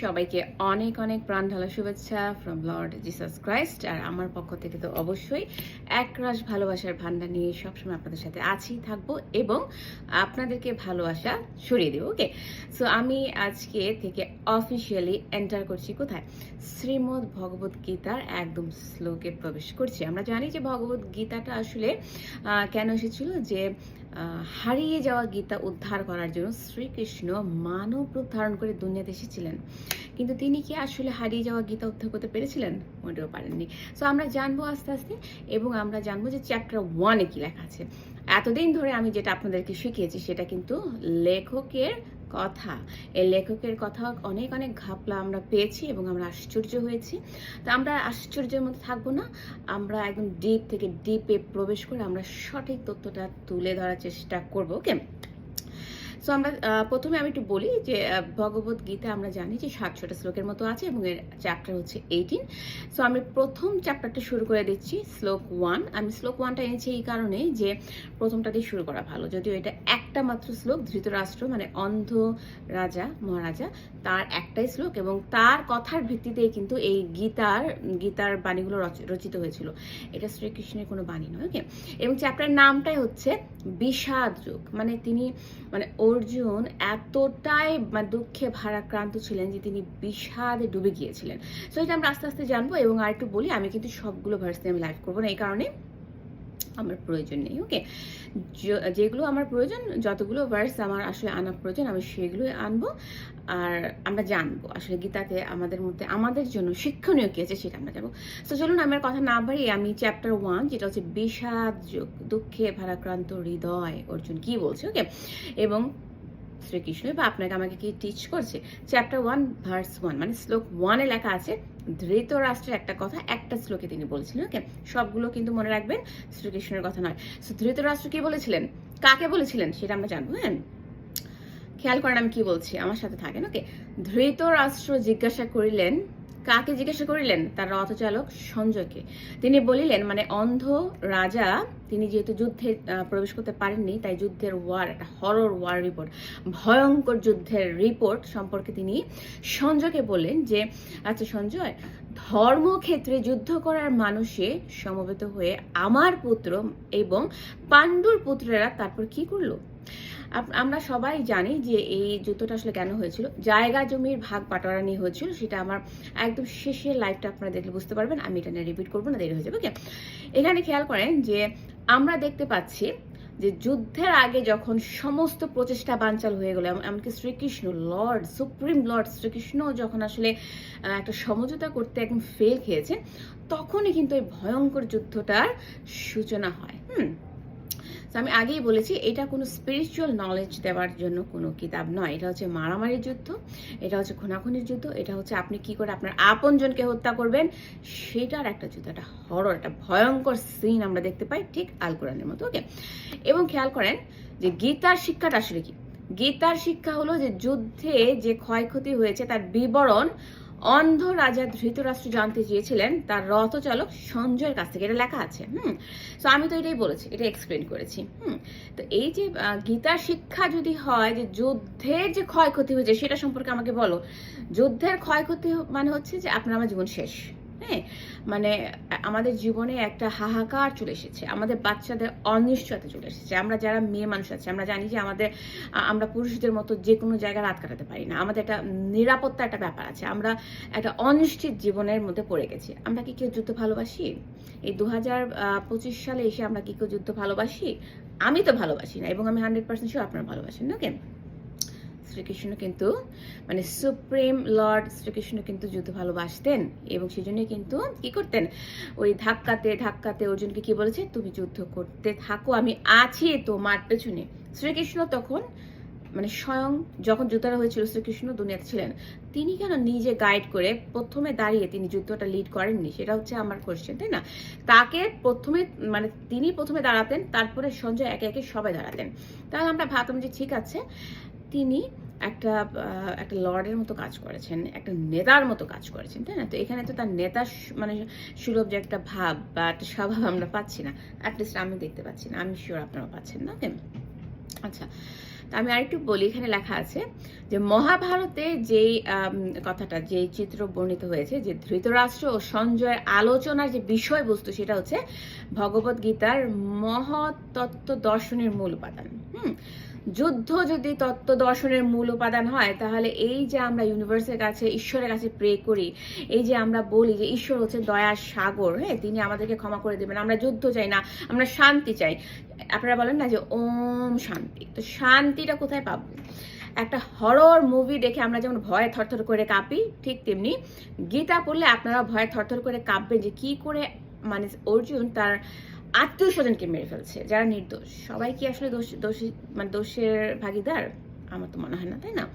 সবাইকে অনেক অনেক প্রাণ ঢালা শুভেচ্ছা ফ্রম লর্ড জিসাস ক্রাইস্ট আর আমার পক্ষ থেকে তো অবশ্যই একরাশ ভালোবাসার ভান্ডার নিয়ে সবসময় আপনাদের সাথে আছি, থাকব এবং আপনাদেরকে ভালোবাসা ছড়িয়ে দেবো ওকে সো আমি আজকে থেকে অফিসিয়ালি এন্টার করছি কোথায়? শ্রীমদ্ ভগবত গীতার একদম শ্লোকে প্রবেশ করছি। আমরা জানি যে ভগবত গীতাটা আসলে কেন এসেছিল? যে হারিয়ে যাওয়া গীতা উদ্ধার করার জন্য শ্রীকৃষ্ণ মানব রূপ ধারণ করে দুনিয়াতে এসেছিলেন। কিন্তু তিনি কি আসলে হারিয়ে যাওয়া গীতা উদ্ধার করতে পেরেছিলেন? মোটেও পারেননি সো আমরা জানব আস্তে আস্তে এবং আমরা জানব যে চ্যাপ্টার ওয়ানে কি লেখা আছে। এতদিন ধরে আমি যেটা আপনাদেরকে শিখিয়েছি, সেটা কিন্তু লেখকের কথা। এই লেখকের কথা অনেক অনেক ঘাপলা আমরা পেয়েছি এবং আমরা আশ্চর্য হয়েছি। তো আমরা আশ্চর্যের মধ্যে থাকব না। আমরা একদম ডিপ থেকে ডিপে প্রবেশ করে আমরা সঠিক তথ্যটা তুলে ধরার চেষ্টা করব ওকে সো আমরা প্রথমে আমি একটু বলি যে ভগবত গীতা আমরা জানি যে সাতশোটা শ্লোকের মতো আছে এবং এর চ্যাপ্টার হচ্ছে এইটিন সো আমি প্রথম চ্যাপ্টারটা শুরু করে দিচ্ছি, শ্লোক ওয়ান আমি শ্লোক ওয়ানটা এনেছি এই কারণে যে প্রথমটা দিয়ে শুরু করা ভালো। যদিও এটা একটা মাত্র শ্লোক, ধৃতরাষ্ট্র মানে অন্ধ রাজা, মহারাজা। তার একটাই শ্লোক এবং তার কথার ভিত্তিতেই কিন্তু এই গীতার গীতার বাণীগুলো রচ- রচিত হয়েছিল। এটা শ্রীকৃষ্ণের কোনো বাণী নয় ওকে এবং চ্যাপ্টার নামটাই হচ্ছে বিষাদ যুগ। মানে তিনি মানে অর্জুন এতটাই মানে দুঃখে ভারাক্রান্ত ছিলেন যে তিনি বিষাদে ডুবে গিয়েছিলেন। সো এটা আমরা আস্তে আস্তে জানব এবং আর একটু বলি, আমি কিন্তু সবগুলো ভার্স আমি লাইভ করব না, এই কারণে আমার প্রয়োজন নেই ওকে যেগুলো আমার প্রয়োজন, যতগুলো ভার্স আমার আসলে আনা প্রয়োজন, আমি সেগুলোই আনব। আর আমরা জানব আসলে গীতাতে আমাদের মধ্যে, আমাদের জন্য শিক্ষণীয় কি আছে সেটা আমরা জানব। তো চলুন আমার কথা না বাড়িয়ে আমি চ্যাপ্টার ওয়ান যেটা হচ্ছে বিষাদ যোগ, দুঃখে ভারাক্রান্ত হৃদয়, অর্জুন কি বলছে ওকে এবং শ্রীকৃষ্ণ বা আপনাকে আমাকে কি টিচ করছে? চ্যাপ্টার ওয়ান ভার্স ওয়ান মানে শ্লোক ওয়ানে লেখা আছে, ধৃতরাষ্ট্রের একটা কথা একটা শ্লোকে তিনি বলেছিলেন ওকে সবগুলো কিন্তু মনে রাখবেন, শ্রীকৃষ্ণের কথা নয়। সো ধৃতরাষ্ট্র কি বলেছিলেন? কাকে বলেছিলেন? সেটা আমরা জানব হ্যাঁ? খেয়াল করেন আমি কি বলছি, আমার সাথে থাকেন ওকে ধৃত রাষ্ট্র জিজ্ঞাসা করিলেন কাকে জিজ্ঞাসা করিলেন? তার রথচালক সঞ্জয়কে। তিনি বলিলেন মানে অন্ধ রাজা, তিনি যেহেতু যুদ্ধে প্রবেশ করতে পারেননি, তাই যুদ্ধের ওয়ার একটা হরর ওয়ার রিপোর্ট ভয়ঙ্কর যুদ্ধের রিপোর্ট সম্পর্কে তিনি সঞ্জয়কে বললেন যে আচ্ছা সঞ্জয়, ধর্মক্ষেত্রে যুদ্ধ করার মানুষে সমবেত হয়ে আমার পুত্র এবং পাণ্ডুর পুত্রেরা তারপর কি করল? আমরা সবাই জানি যে এই যুদ্ধটা আসলে কেন হয়েছিল। জায়গা, জমির ভাগ বাটোয়ারা নিয়ে হয়েছিল, সেটা আমার একদম শেষের লাইভটা আপনারা দেখলে বুঝতে পারবেন। আমি এটা নিয়ে রিপিট করব না, দেরি হয়ে যাবে ওকে এখানে খেয়াল করেন যে আমরা দেখতে পাচ্ছি যে যুদ্ধের আগে যখন সমস্ত প্রচেষ্টা বানচাল হয়ে গেল এমনকি Shri Krishna Lord, supreme Lord Shri Krishna যখন আসলে একটা সমঝোতা করতে একদম ফেল খেয়েছে, তখনই কিন্তু এই ভয়ঙ্কর যুদ্ধটার সূচনা হয়। হুম? তো আমি আগেই বলেছি, এটা কোনো স্পিরিচুয়াল নলেজ দেওয়ার জন্য কোনো কিতাব নয়। এটা হচ্ছে মারামারির যুদ্ধ, এটা হচ্ছে খুনাখুনির যুদ্ধ, এটা হচ্ছে আপনি কি করে আপনার আপনজনকে হত্যা করবেন। সেটার একটা যুদ্ধ, একটা হরর একটা ভয়ঙ্কর সিন আমরা দেখতে পাই ঠিক আল কোরআনের মতো ওকে এবং খেয়াল করেন যে গীতার শিক্ষাটা আসলে কি? গীতার শিক্ষা হলো যে যুদ্ধে যে ক্ষয়ক্ষতি হয়েছে তার বিবরণ অন্ধ রাজা ধৃতরাষ্ট্র জানতে চেয়েছিলেন, তার রথচালক সঞ্জয়ের কাছ থেকে, এটা লেখা আছে, হুম? তো আমি তো এটাই বলেছি, এটা এক্সপ্লেন করেছি, হুম? তো এই যে গীতার শিক্ষা যদি হয় যে যুদ্ধের যে ক্ষয়ক্ষতি হয়েছে, সেটা সম্পর্কে আমাকে বলো। যুদ্ধের ক্ষয়ক্ষতি মানে হচ্ছে যে আপনার আমার জীবন শেষ। হ্যাঁ? মানে আমাদের জীবনে একটা হাহাকার চলে এসেছে। আমাদের বাচ্চাদের অনিশ্চয়তা চলে এসেছে। আমরা যারা মেয়ে মানুষ আছে, আমরা জানি যে আমাদের আমরা পুরুষদের মতো যে কোনো জায়গায় রাত কাটাতে পারি না। আমাদের একটা নিরাপত্তা একটা ব্যাপার আছে। আমরা একটা অনিশ্চিত জীবনের মধ্যে পড়ে গেছি। আমরা কি কেউ যুদ্ধ ভালোবাসি? এই দু পঁচিশ সালে এসে আমরা কি কেউ যুদ্ধ ভালোবাসি? আমি তো ভালোবাসি না এবং আমি হান্ড্রেড পার্সেন্ট শিওর আপনারা ভালোবাসেন কেন শ্রীকৃষ্ণ কিন্তু মানে সুপ্রিম লর্ড শ্রীকৃষ্ণ কিন্তু যুদ্ধ ভালোবাসতেন এবং সেই জন্যই কিন্তু কি করতেন? ওই ধাক্কাতে ধাক্কাতে অর্জুনকে কি বলেছে? তুমি যুদ্ধ করতে থাকো, আমি আছি তোমার পেছনে। শ্রীকৃষ্ণ তখন মানে স্বয়ং যখন যুদ্ধটা হয়েছিল, শ্রীকৃষ্ণ দুনিয়াতে ছিলেন, তিনি কেন নিজে গাইড করে প্রথমে দাঁড়িয়ে তিনি যুদ্ধটা লিড করেননি? সেটা হচ্ছে আমার কোয়েশ্চেন তাই না? তাকে প্রথমে মানে তিনি প্রথমে দাঁড়াতেন, তারপরে সঞ্জয় একে একে সবাই দাঁড়াতেন তাহলে আমরা ভাবতাম যে ঠিক আছে তিনি একটা একটা লর্ডের মতো কাজ করেছেন, একটা নেতার মতো কাজ করেছেন, তাই না? তো এখানে তো তার নেতা মানে সুলভ যে একটা ভাব বা একটা স্বভাব আমরা পাচ্ছি না অ্যাটলিস্ট আমি দেখতে পাচ্ছি না, আমি শিওর আপনারা পাচ্ছেন না আচ্ছা তা আমি আরেকটু বলি, এখানে লেখা আছে যে মহাভারতে যেই কথাটা যে চিত্র বর্ণিত হয়েছে, যে ধৃতরাষ্ট্র ও সঞ্জয়ের আলোচনার যে বিষয়বস্তু, সেটা হচ্ছে ভগবত গীতার মহৎ তত্ত্ব দর্শনের মূল উপাদান, হুম? যুদ্ধ যদি তত্ত্ব দর্শনের মূল উপাদান হয়, তাহলে এই যে আমরা ইউনিভার্সের কাছে, ঈশ্বরের কাছে প্রে করি, এই যে আমরা বলি যে ঈশ্বর হচ্ছে দয়ার সাগর হ্যাঁ তিনি আমাদেরকে ক্ষমা করে দেবেন। আমরা যুদ্ধ চাই না, আমরা শান্তি চাই। আপনারা বলেন না যে ওম শান্তি। তো শান্তিটা কোথায় পাবো? একটা হরর মুভি দেখে আমরা যেমন ভয়ে থরথর করে কাঁপি, ঠিক তেমনি গীতা পড়লে আপনারা ভয়ে থরথর করে কাঁপবেন যে কি করে মানে অর্জুন তার আত্মীয় স্বজনকে মেরে ফেলছে, যারা নির্দোষ। সবাই কি আসলে দোষ, দোষী মানে দোষের ভাগিদার? আমার তো মনে হয় না, তাই না?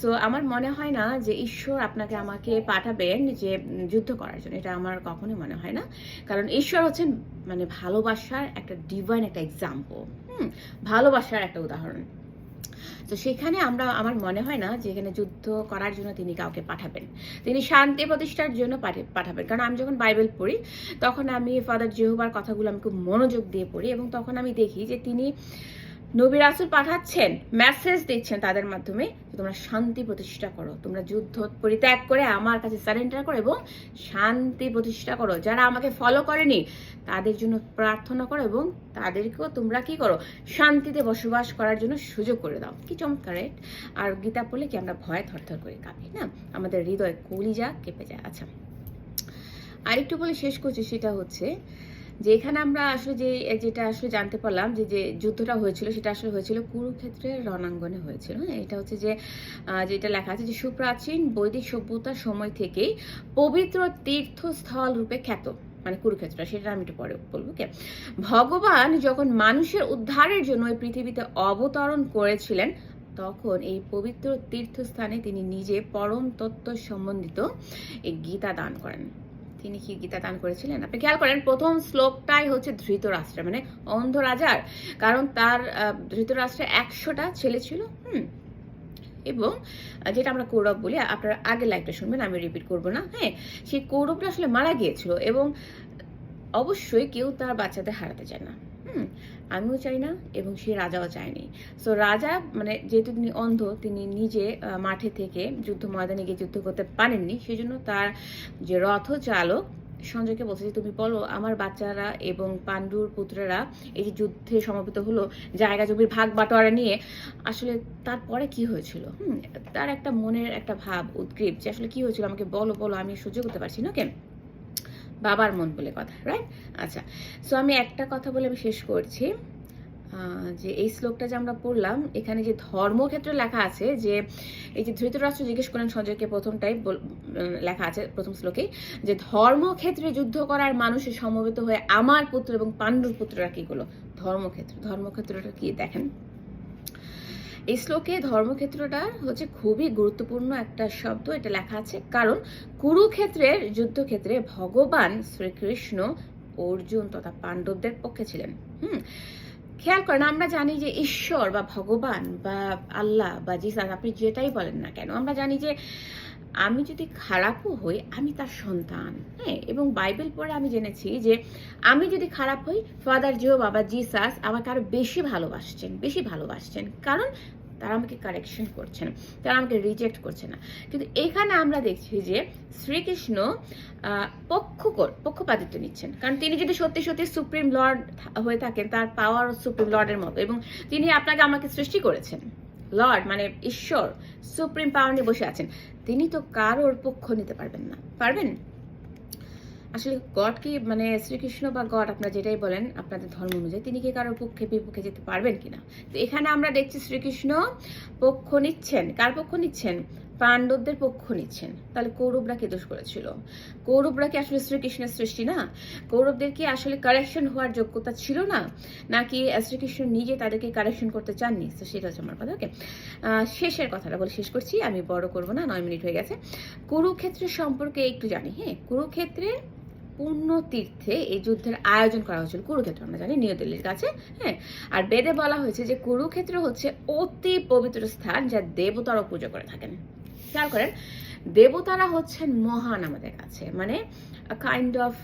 সো আমার মনে হয় না যে ঈশ্বর আপনাকে আমাকে পাঠাবেন যে যুদ্ধ করার জন্য। এটা আমার কখনোই মনে হয় না। কারণ ঈশ্বর হচ্ছেন মানে ভালোবাসার একটা ডিভাইন একটা এক্সাম্পল হুম, ভালোবাসার একটা উদাহরণ। তো সেখানে আমরা, আমার মনে হয় না যে এখানে যুদ্ধ করার জন্য তিনি কাউকে পাঠাবেন। তিনি শান্তি প্রতিষ্ঠার জন্য পাঠে- পাঠাবেন। কারণ আমি যখন বাইবেল পড়ি, তখন আমি ফাদার জেহুবার কথাগুলো আমি খুব মনোযোগ দিয়ে পড়ি এবং তখন আমি দেখি যে তিনি নবী রাসুল পাঠাচ্ছেন মেসেজ দিচ্ছেন তাদের মাধ্যমে তোমরা শান্তি প্রতিষ্ঠা করো, তোমরা যুদ্ধ পরিত্যাগ করে আমার কাছে সারেন্ডার করো এবং শান্তি প্রতিষ্ঠা করো। যারা আমাকে ফলো করেনি, তাদের জন্য প্রার্থনা করো এবং তাদেরকেও তোমরা কি করো? শান্তিতে বসবাস করার জন্য সুযোগ করে দাও। কি চমৎকার আর গীতা পড়লে কি আমরা ভয় থরথর করে কাঁপি না? আমাদের হৃদয় কলিজা কেঁপে যায়। আচ্ছা আরেকটু বলে শেষ করছি, সেটা হচ্ছে যে এখানে আমরা আসলে যে যেটা আসলে জানতে পারলাম যে যে যুদ্ধটা হয়েছিল, সেটা আসলে হয়েছিল কুরুক্ষেত্রের রণাঙ্গনে হয়েছিল হ্যাঁ? এটা হচ্ছে যে যেটা লেখা আছে যে, সুপ্রাচীন বৈদিক সভ্যতার সময় থেকেই পবিত্র তীর্থস্থল রূপে খ্যাত মানে কুরুক্ষেত্র, সেটা আমি একটু পরে বলব কে ভগবান যখন মানুষের উদ্ধারের জন্য এই পৃথিবীতে অবতরণ করেছিলেন, তখন এই পবিত্র তীর্থস্থানে তিনি নিজে পরম তত্ত্ব সম্বন্ধিত এই গীতা দান করেন। তিনি কি গীতা দান করেছিলেন? আপনি খেয়াল করেন, প্রথম শ্লোকটাই হচ্ছে ধৃতরাষ্ট্র মানে অন্ধ রাজার কারণ তার ধৃতরাষ্ট্রে একশোটা ছেলে ছিল, হুম? এবং যেটা আমরা কৌরব বলি, আপনারা আগে লাইভটা শুনবেন, আমি রিপিট করব না হ্যাঁ? সেই কৌরবটা আসলে মারা গিয়েছিল এবং অবশ্যই কেউ তার বাচ্চাদের হারাতে চায় না। হুম, আমিও চাই না এবং সে রাজাও চায়নি। সো রাজা মানে যেহেতু তিনি অন্ধ, তিনি নিজে মাঠে থেকে যুদ্ধ, ময়দানে গিয়ে যুদ্ধ করতে পারেননি। সেই জন্য তার যে রথ চালক সঞ্জয়কে বলছে যে, তুমি বলো, আমার বাচ্চারা এবং পাণ্ডুর পুত্ররা এই যে যুদ্ধে সমবেত হলো, জায়গা জমির ভাগ বাটোয়ারা নিয়ে, আসলে তারপরে কি হয়েছিল? হুম, তার একটা মনের একটা ভাব, উদ্গ্রীব যে, আসলে কি হয়েছিল? আমাকে বলো বলো, আমি সহ্য করতে পারছি না কেন বাবার মন বলে কথা রাইট আচ্ছা সো আমি একটা কথা বলে আমি শেষ করছি যে এই শ্লোকটা যে আমরা পড়লাম, এখানে যে ধর্মক্ষেত্রে লেখা আছে যে, এই যে ধৃতরাষ্ট্র জিজ্ঞেস করেন সঞ্জয়কে প্রথমটাই লেখা আছে প্রথম শ্লোকে যে ধর্মক্ষেত্রে যুদ্ধ করার মানুষের সমবেত হয়ে আমার পুত্র এবং পাণ্ডুর পুত্ররা কি করল ধর্মক্ষেত্র, ধর্মক্ষেত্রটা কি দেখেন? এই শ্লোকে ধর্মক্ষেত্রটা হচ্ছে খুবই গুরুত্বপূর্ণ একটা শব্দ, এটা লেখা আছে। কারণ কুরুক্ষেত্রের যুদ্ধক্ষেত্রে ভগবান শ্রীকৃষ্ণ, অর্জুন তথা পাণ্ডবদের পক্ষে ছিলেন। হুম? খেয়াল করেন, আমরা জানি যে ঈশ্বর বা ভগবান বা আল্লাহ বা জিসাস, আপনি যেটাই বলেন না কেন, আমরা জানি যে আমি যদি খারাপও হই, আমি তার সন্তান। হ্যাঁ? এবং বাইবেল পড়ে আমি জেনেছি যে আমি যদি খারাপ হই, ফাদার জিও বাবা জিসাস আমাকে আরও বেশি ভালোবাসছেন বেশি ভালোবাসছেন। কারণ তারা আমাকে কারেকশন করছেন তারা আমাকে রিজেক্ট করছে না। কিন্তু এখানে আমরা দেখছি যে শ্রীকৃষ্ণ পক্ষ পক্ষপাতিত্ব নিচ্ছেন। কারণ তিনি যদি সত্যি সত্যি সুপ্রিম লর্ড হয়ে থাকেন, তার পাওয়ার সুপ্রিম লর্ডের মতো, এবং তিনি আপনাকে আমাকে সৃষ্টি করেছেন। লর্ড মানে ঈশ্বর সুপ্রিম পাওয়ার নিয়ে বসে আছেন। তিনি তো কারোর পক্ষ নিতে পারবেন না। পারবেন? আসলে গড কি মানে শ্রীকৃষ্ণ বা গড, আপনারা যেটাই বলেন আপনাদের ধর্ম অনুযায়ী, তিনি কি কারোর পক্ষে বিপক্ষে যেতে পারবেন কিনা? তো এখানে আমরা দেখছি শ্রীকৃষ্ণ পক্ষ নিচ্ছেন। কার পক্ষ নিচ্ছেন? পাণ্ডবদের পক্ষ নিচ্ছেন। তাহলে কৌরবরা কি দোষ করেছিল? কৌরবরা কি আসলে শ্রীকৃষ্ণের সৃষ্টি না? কৌরবদের কি আসলে কারেকশন হওয়ার যোগ্যতা ছিল না? নাকি শ্রীকৃষ্ণ নিজে তাদেরকে কারেকশন করতে চাননি? তো সেটা হচ্ছে আমার কথা, ওকে? শেষের কথাটা বলে শেষ করছি। আমি বড় করব না, নয় মিনিট হয়ে গেছে। কুরুক্ষেত্রের সম্পর্কে একটু জানি হ্যাঁ? কুরুক্ষেত্রের পূর্ণ তীর্থে এই যুদ্ধের আয়োজন করা হয়েছিল কুরুক্ষেত্র। আমরা জানি নিউ দিল্লির কাছে হ্যাঁ? আর বেদে বলা হয়েছে যে কুরুক্ষেত্র হচ্ছে অতি পবিত্র স্থান যা দেবতারা পুজো করে থাকেন। খেয়াল করেন, দেবতারা হচ্ছেন মহান আমাদের কাছে। মানে কাইন্ড অফ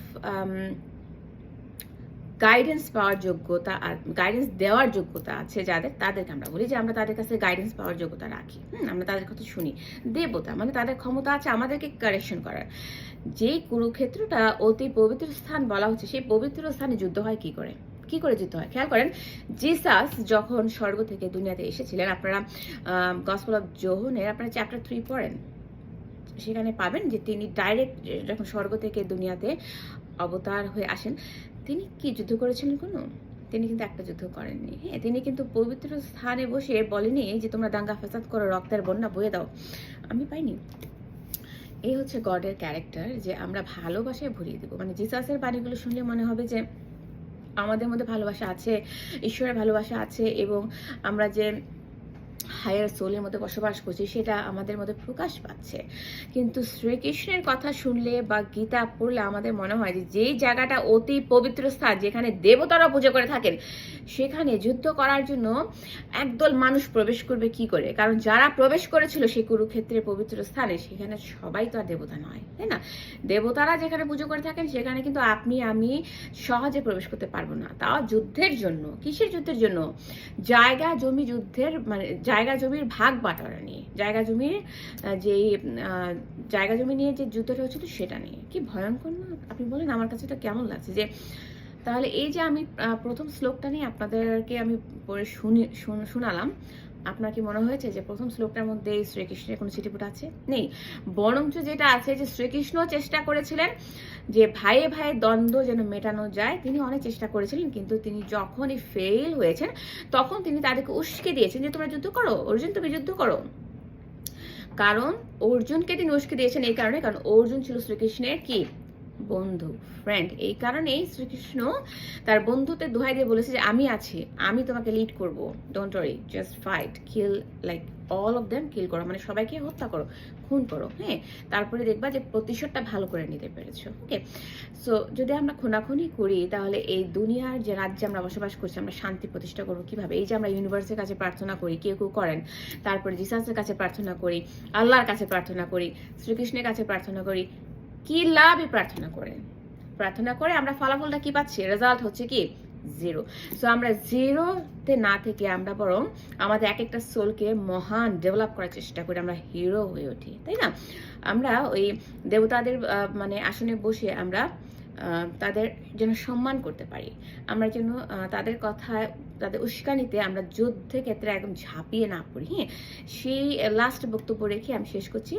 গাইডেন্স পাওয়ার যোগ্যতা গাইডেন্স দেওয়ার যোগ্যতা আছে যাদের তাদেরকে আমরা বলি যে আমরা তাদের কাছে গাইডেন্স পাওয়ার যোগ্যতা রাখি। হুম, আমরা তাদের কথা শুনি। দেবতা মানে তাদের ক্ষমতা আছে আমাদেরকে কারেকশন করার। যে কুরুক্ষেত্রটা অতি পবিত্র স্থান বলা হচ্ছে সেই পবিত্র স্থানে যুদ্ধ হয় কি করে? কি করে যুদ্ধ হয়? খেয়াল করেন জিসাস যখন স্বর্গ থেকে দুনিয়াতে এসেছিলেন আপনারা গসপল অফ জোহনের আপনারা চ্যাপ্টার থ্রি পড়েন সেখানে পাবেন যে তিনি ডাইরেক্ট যখন স্বর্গ থেকে দুনিয়াতে অবতার হয়ে আসেন। তিনি কি যুদ্ধ করেছিলেন কোনো? তিনি কিন্তু একটা যুদ্ধ করেননি। হ্যাঁ তিনি কিন্তু পবিত্র স্থানে বসে বলেনি যে তোমরা দাঙ্গা ফেসাদ করো, রক্তের বন্যা বয়ে দাও। আমি পাইনি। এই হচ্ছে গডের ক্যারেক্টার যে আমরা ভালোবাসায় ভরিয়ে দেবো। মানে জিসাসের বাণীগুলো শুনলে মনে হবে যে আমাদের মধ্যে ভালোবাসা আছে, ঈশ্বরের ভালোবাসা আছে এবং আমরা যে হায়ার সোলের মধ্যে বসবাস করছি, সেটা আমাদের মধ্যে প্রকাশ পাচ্ছে। কিন্তু শ্রীকৃষ্ণের কথা শুনলে বা গীতা পড়লে আমাদের মনে হয় যে, যেই জায়গাটা অতি পবিত্র স্থান, যেখানে দেবতারা পুজো করে থাকেন, সেখানে যুদ্ধ করার জন্য একদল মানুষ প্রবেশ করবে কি করে? কারণ যারা প্রবেশ করেছিল সেই কুরুক্ষেত্রের পবিত্র স্থানে, সেখানে সবাই তো আর দেবতা নয়, তাই না? দেবতারা যেখানে পুজো করে থাকেন, সেখানে কিন্তু আপনি, আমি সহজে প্রবেশ করতে পারব না। তাও যুদ্ধের জন্য, কিসের যুদ্ধের জন্য? জায়গা, জমি যুদ্ধের মানে জায়গা জমির ভাগ বাটোয়ারা নিয়ে, জায়গা জমির যেই জায়গা জমি নিয়ে যে যুদ্ধটা হচ্ছিল সেটা নিয়ে। কি ভয়ঙ্কর না? আপনি বলেন আমার কাছে এটা কেমন লাগছে? যে তাহলে এই যে আমি প্রথম শ্লোকটা নিয়ে আপনাদেরকে আমি পড়ে শুন- শোনালাম আপনার কি মনে হয়েছে যে প্রথম শ্লোকটার মধ্যে শ্রীকৃষ্ণের কোনো চিঠিপুট আছে? নেই। বরঞ্চ যেটা আছে যে শ্রীকৃষ্ণ চেষ্টা করেছিলেন যে ভাইয়ে ভাইয়ে দ্বন্দ্ব যেন মেটানো যায়, তিনি অনেক চেষ্টা করেছিলেন, কিন্তু তিনি যখনই ফেল হয়েছেন, তখন তিনি তাদেরকে উস্কে দিয়েছেন যে, তোমরা যুদ্ধ করো, অর্জুন তুমি যুদ্ধ করো। কারণ অর্জুনকে তিনি উস্কে দিয়েছেন এই কারণে, কারণ অর্জুন ছিল শ্রীকৃষ্ণের কি? বন্ধু ফ্রেন্ড এই কারণেই শ্রীকৃষ্ণ তার বন্ধুতে দোহাই দিয়ে বলেছে যে, আমি আছি, আমি তোমাকে লিড করব। Don't worry just fight kill like all of them kill করো। মানে সবাইকে হত্যা করো, খুন করো হ্যাঁ? তারপরে দেখবা যে প্রতিশোধটা ভালো করে নিতে পেরেছ ওকে সো যদি আমরা খুনাখুনি করি, তাহলে এই দুনিয়ার যে রাজ্যে আমরা বসবাস করছি, আমরা শান্তি প্রতিষ্ঠা করব কীভাবে? এই যে আমরা ইউনিভার্সের কাছে প্রার্থনা করি, কেউ কেউ করেন, তারপরে জিসাসের কাছে প্রার্থনা করি, আল্লাহর কাছে প্রার্থনা করি, শ্রীকৃষ্ণের কাছে প্রার্থনা করি কি লাভে প্রার্থনা করে? প্রার্থনা করে আমরা ফলাফলটা কি পাচ্ছি? রেজাল্ট হচ্ছে কি? জিরো সো আমরা জিরোতে না থেকে আমরা বরং আমাদের এক একটা সোলকে মহান ডেভেলপ করার চেষ্টা করি, আমরা হিরো হয়ে উঠি, তাই না? আমরা ওই দেবতাদের মানে আসনে বসে আমরা তাদের যেন সম্মান করতে পারি। আমরা যেন তাদের কথায়, তাদের উস্কানিতে আমরা যুদ্ধে ক্ষেত্রে একদম ঝাঁপিয়ে না পড়ি হ্যাঁ? সেই লাস্ট বক্তব্য রেখে আমি শেষ করছি।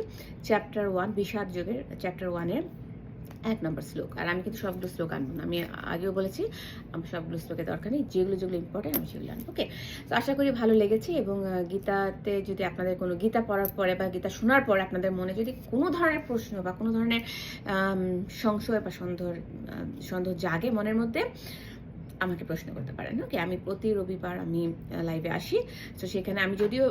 চ্যাপ্টার ওয়ান বিষাদ যুগের চ্যাপ্টার ওয়ানের এক নম্বর শ্লোক। আর আমি কিন্তু সবগুলো শ্লোক আনব না। আমি আগেও বলেছি, আমি সবগুলো শ্লোকের দরকার নেই। যেগুলো যেগুলো ইম্পর্টেন্ট আমি সেগুলো আনব। ওকে তো আশা করি ভালো লেগেছে এবং গীতাতে যদি আপনাদের কোনো, গীতা পড়ার পরে বা গীতা শোনার পরে আপনাদের মনে যদি কোনো ধরনের প্রশ্ন বা কোনো ধরনের সংশয় বা সন্দেহ সন্দেহ জাগে মনের মধ্যে আমাকে প্রশ্ন করতে পারেন। ওকে আমি প্রতি রবিবার আমি লাইভে আসি। তো সেখানে আমি যদিও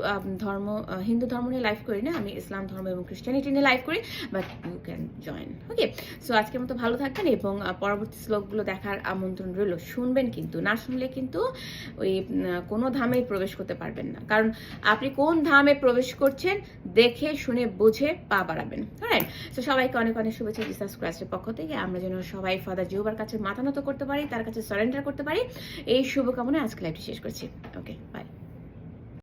ধর্ম হিন্দু ধর্ম নিয়ে লাইভ করি না, আমি ইসলাম ধর্ম এবং খ্রিস্টানিটি নিয়ে লাইভ করি but you can join okay so আজকের মতো ভালো থাকবেন এবং পরবর্তী শ্লোকগুলো দেখার আমন্ত্রণ রইল। শুনবেন কিন্তু, না শুনলে কিন্তু ওই কোনো ধামেই প্রবেশ করতে পারবেন না। কারণ আপনি কোন ধামে প্রবেশ করছেন, দেখে, শুনে, বুঝে পা বাড়াবেন রাইট তো সবাইকে অনেক অনেক শুভেচ্ছা। জিসাস ক্রাইস্টের পক্ষ থেকে আমরা যেন সবাই ফাদার জিওবার কাছে মাথা নত করতে পারি, তার কাছে সারেন্ডার করতে পারি। এই শুভকামনা আজকে লাইভটি শেষ করছি। Okay bye